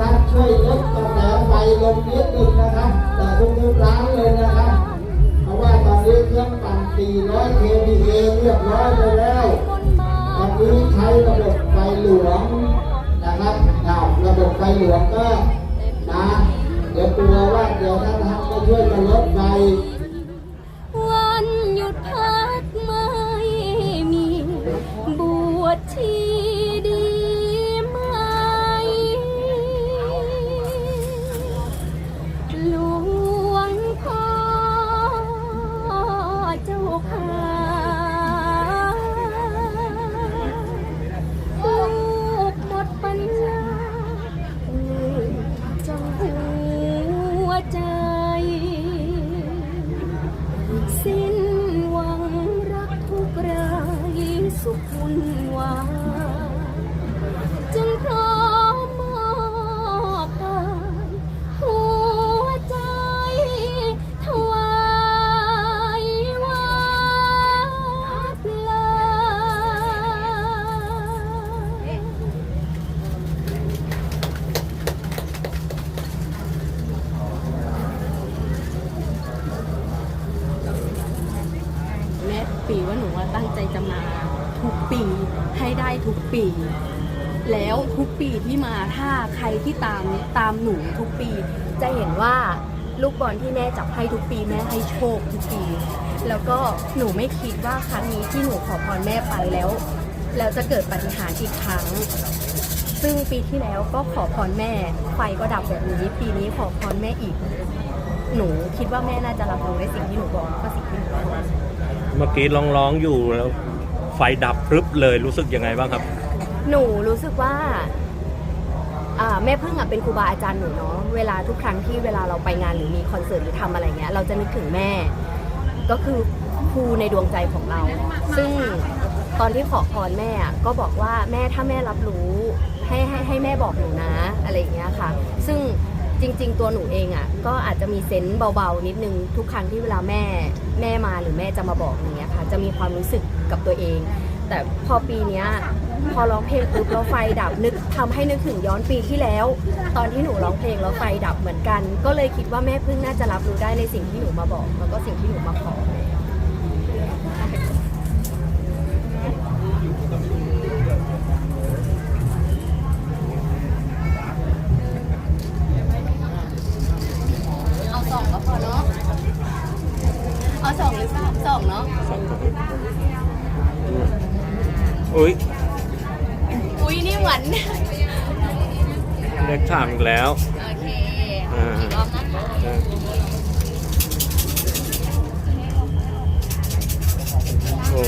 ครับ ช่วยลดกระแสไฟลงนิดหนึ่งนะครับ แต่ทุกๆร้านเลยนะครับ เพราะว่าตอนนี้เครื่องปั่น 400 kVA เรียบร้อยไปแล้วตอนนี้ใช้ระบบไฟหลวงนะครับระบบไฟหลวงก็นะเดี๋ยวกลัวว่าเดี๋ยวท่านท่านก็ช่วยกันลดไฟวันหยุดพักไม่มีบวชที ปีว่าหนูว่าตั้งใจจะมาทุกปีให้ได้ทุกปี แล้วทุกปีที่มาถ้าใครที่ตามตามหนูทุกปี จะเห็นว่าลูกบอลที่แม่จับให้ทุกปีแม่ให้โชคทุกปี แล้วก็หนูไม่คิดว่าครั้งนี้ที่หนูขอพรแม่ไปแล้ว แล้วจะเกิดปาฏิหารย์อีกครั้ง ซึ่งปีที่แล้วก็ขอพรแม่ไฟก็ดับแบบนี้ ปีนี้ขอพรแม่อีก หนูคิดว่าแม่น่าจะรับรู้ในสิ่งที่หนูบอกก็สิ่งที่หนูขอ เมื่อกี้ร้องร้องๆอยู่แล้ว ไฟดับพรึบเลยรู้สึกยังไงบ้างครับ หนูรู้สึกว่าอ่าแม่พึ่งอะเป็นครูบาอาจารย์หนูเนาะเวลาทุกครั้งที่เวลาเราไปงานหรือมีคอนเสิร์ตหรือทำอะไรเงี้ยเราจะนึกถึงแม่ ก็คือครูในดวงใจของเรา ซึ่งตอนที่ขอพรแม่อะก็บอกว่าแม่ถ้าแม่รับรู้ให้ให้ให้แม่บอกหนูนะอะไรอย่างเงี้ยค่ะ ซึ่ง จริง ๆ ตัวหนูเองอะก็อาจจะมีเซนส์เบาๆ นิดนึงทุกครั้งที่เวลาแม่แม่มาหรือแม่จะมาบอกอย่างเงี้ยค่ะ จะมีความรู้สึกกับตัวเอง แต่พอปีเนี้ยพอร้องเพลงปุ๊บแล้วไฟดับนึกทำให้นึกถึงย้อนปีที่แล้ว ตอนที่หนูร้องเพลงแล้วไฟดับเหมือนกัน ก็เลยคิดว่าแม่พึ่งน่าจะรับรู้ได้ในสิ่งที่หนูมาบอก แล้วก็สิ่งที่หนูมาขอ อุ้ยอุ้ยนี่เหมือนเล็กถามอีกแล้ว โอเคอ่าโอ้